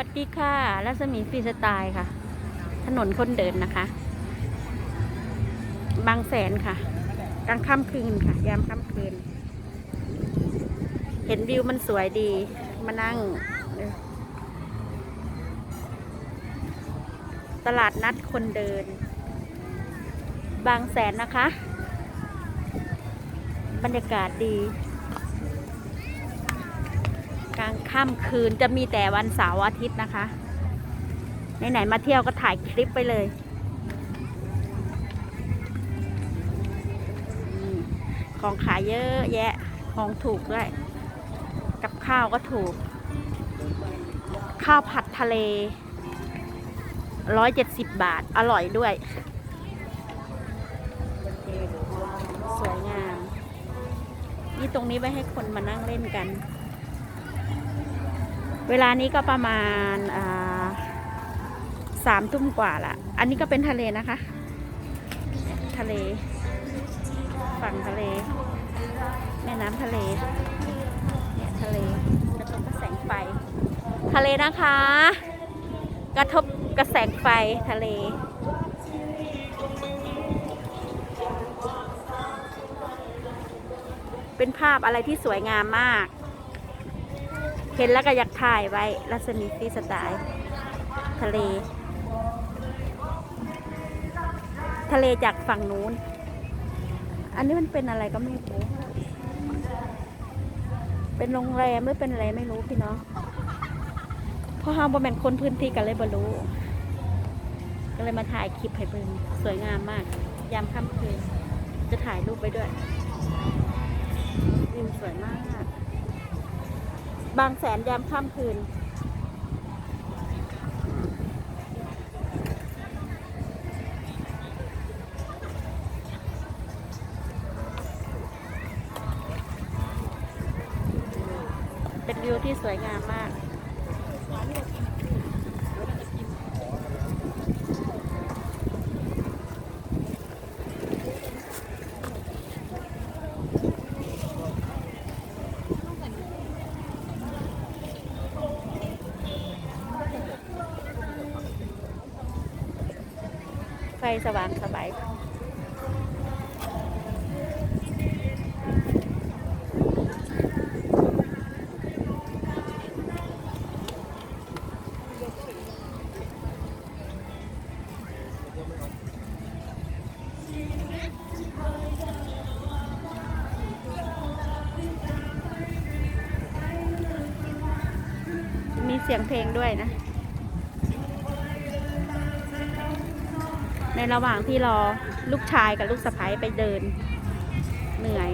วัสดีค่ะรัศมีฟรีสไตล์ค่ะ ถนนคนเดินนะคะ บางแสนค่ะ กลางค่ำคืนค่ะ ยามค่ำคืน เห็นวิวมันสวยดี มานั่ง ตลาดนัดคนเดิน บางแสนนะคะ บรรยากาศดี กลางค่ำคืนจะมีแต่วันเสาร์อาทิตย์นะคะไหนๆมาเที่ยวก็ถ่ายคลิปไปเลย ของขายเยอะแยะ ของถูกด้วย กับข้าวก็ถูก ข้าวผัดทะเลร้อยเจ็ดสิบบาท อร่อยด้วย สวยงาม นี่ตรงนี้ไว้ให้คนมานั่งเล่นกัน เวลานี้ก็ประมาณสามทุ่มกว่าละ อันนี้ก็เป็นทะเลนะคะ ทะเล ฝั่งทะเล แม่น้ำทะเล เนี่ยทะเลกระทบกระแสงไฟ ทะเลนะคะ กระทบกระแสงไฟทะเลเป็นภาพอะไรที่สวยงามมาก เห็นแล้วก็อยากถ่ายไว้รัศมีฟรีสไตล์ทะเล ทะเลจากฝั่งนู้น อันนี้มันเป็นอะไรก็ไม่รู้ เป็นโรงแรมหรือเป็นอะไรไม่รู้พี่น้องเพราะเฮาบ่แม่นคนพื้นที่กันเลยบ่รู้ ก็เลยมาถ่ายคลิปให้เบิ่งสวยงามมาก ยามค่ำคืน จะถ่ายรูปไปด้วยวิวสวยมาก บางแสนยามค่ำคืน เป็นวิวที่สวยงามมาก ฟสว่างสบายมีเสียงเพลงด้วยนะ ในระหว่างที่รอลูกชายกับลูกสะใภ้ไปเดินเหนื่อย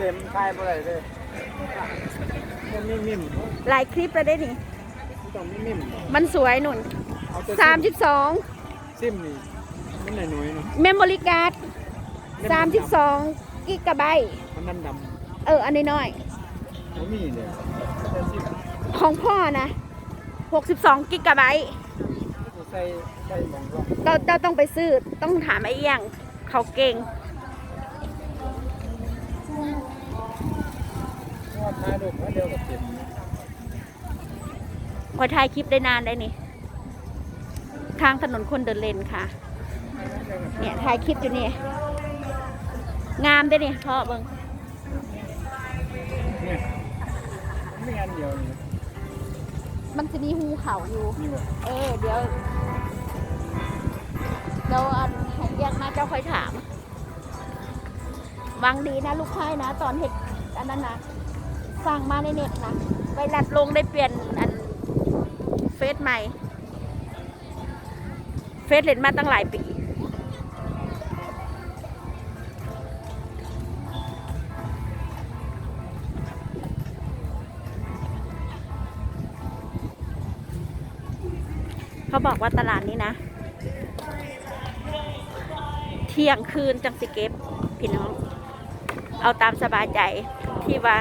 เออเต็มทายบ่ได้เลยมันไม่นิ่มหลายคลิปแล้วได้นี่ต้องไม่นิ่มมันสวยหนุนเอาแต่32 ซิมนี่มันหน่อยๆเนาะ เมมโมรี่การ์ด32กิกะไบต์มันดำๆเออ อันนี้น้อยบ่มีเลยแต่ซิมๆของพ่อนะ 62กิกะไบต์ใส่ใส่หมองรองเราเราต้องไปซื้อต้องถามไอ้เอียงเขาเก่ง เพราะว่าทายรูปมาเดียวกับเต็มพอถ่ายคลิปได้นานได้นี่ ทางถนนคนเดินเลนค่ะ เนี่ยถ่ายคลิปอยู่นี่ งามได้นี่พ่อเบิงเนี่ยไม่งานเดียวนี่มันจะมีหูเขาอยู่นี่บ่เออ เดี๋ยวเดี๋ยวอันให้เรียกมาเจ้าค่อยถามวางดีนะลูกชายนะ ตอนเห็ดอันนั้นนะ สั่งมาในเน็ตนะไปรัดลงได้เปลี่ยนอันเฟซใหม่ เฟซเล่นมาตั้งหลายปีเขาบอกว่าตลาดนี้นะ เที่ยงคืนจังสิเก็บ พี่น้อง เอาตามสบายใจที่ว่า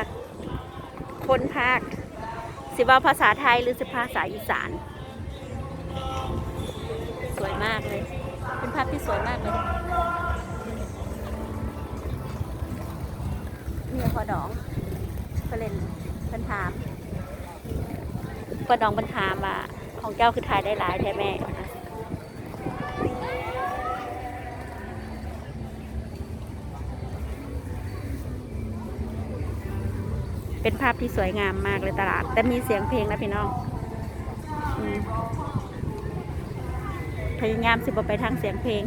คนภาค สิว่าภาษาไทยหรือสิภาษาอีสาน สวยมากเลย เป็นภาพที่สวยมากเลยเนี่พอดองก็เล่นเป็นถามพอดองเป็นถามว่าของเจ้าคือถ่ายได้หลายแท้แม่ เป็นภาพที่สวยงามมากเลยตลาด แต่มีเสียงเพลงนะพี่น้องพยายามสิบไปทางเสียงเพลง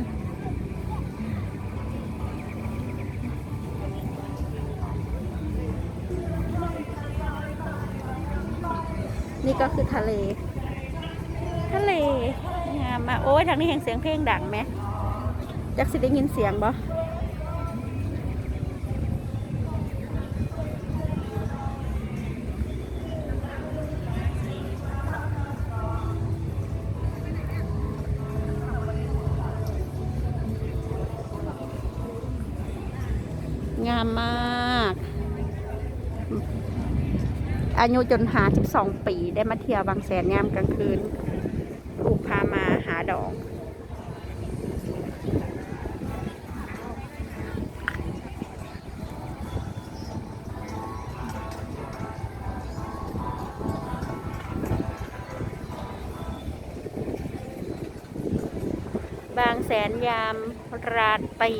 นี่ก็คือทะเล ทะเลงามมากโอ้ยทางนี้แห่งเสียงเพลงดังไหมจักสิได้ยินเสียงบ่ามมาก อายุจนหา12ปีได้มาเที่ยวบางแสนงามกลางคืนลูกพามาหาดอกบางแสนยามราตรี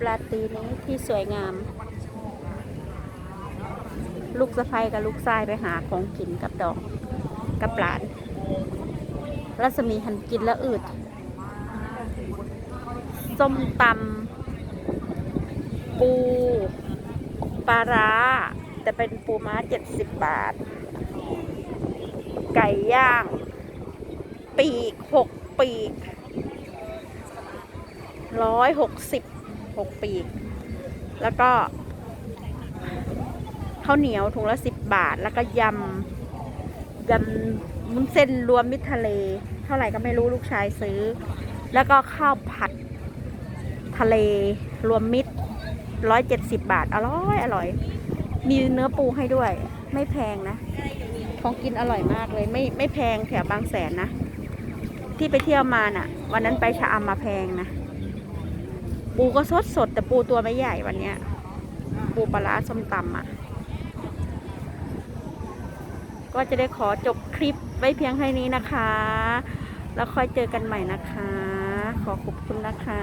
ปลาตีนี้ที่สวยงาม ลูกสะใภ้กับลูกชายไปหาของกินกับดอกกับหลาน รัศมีหันกินแล้วอืด ส้มตำปูปลาร้า แต่เป็นปูม้าเจ็ดสิบบาท ไก่ย่าง ปีกหกปีกร้อยหกสิบ หกปีก แล้วก็ข้าวเหนียวถุงละสิบบาท แล้วก็ยำยำมุ้นเส้นรวมมิตรทะเล เท่าไหร่ก็ไม่รู้ลูกชายซื้อ แล้วก็ข้าวผัดทะเลรวมมิตรร้อยเจ็ดสิบบาท อร่อยอร่อย มีเนื้อปูให้ด้วย ไม่แพงนะ ของกินอร่อยมากเลย ไม่ไม่แพงแถวบางแสนนะ ที่ไปเที่ยวมาน่ะ วันนั้นไปชะอำมาแพงนะ ปูก็สดสดแต่ปูตัวไม่ใหญ่วันเนี้ย ปูปลาร้าส้มตำอะ ก็จะได้ขอจบคลิปไว้เพียงแค่นี้นะคะ แล้วค่อยเจอกันใหม่นะคะ ขอขอบคุณนะคะ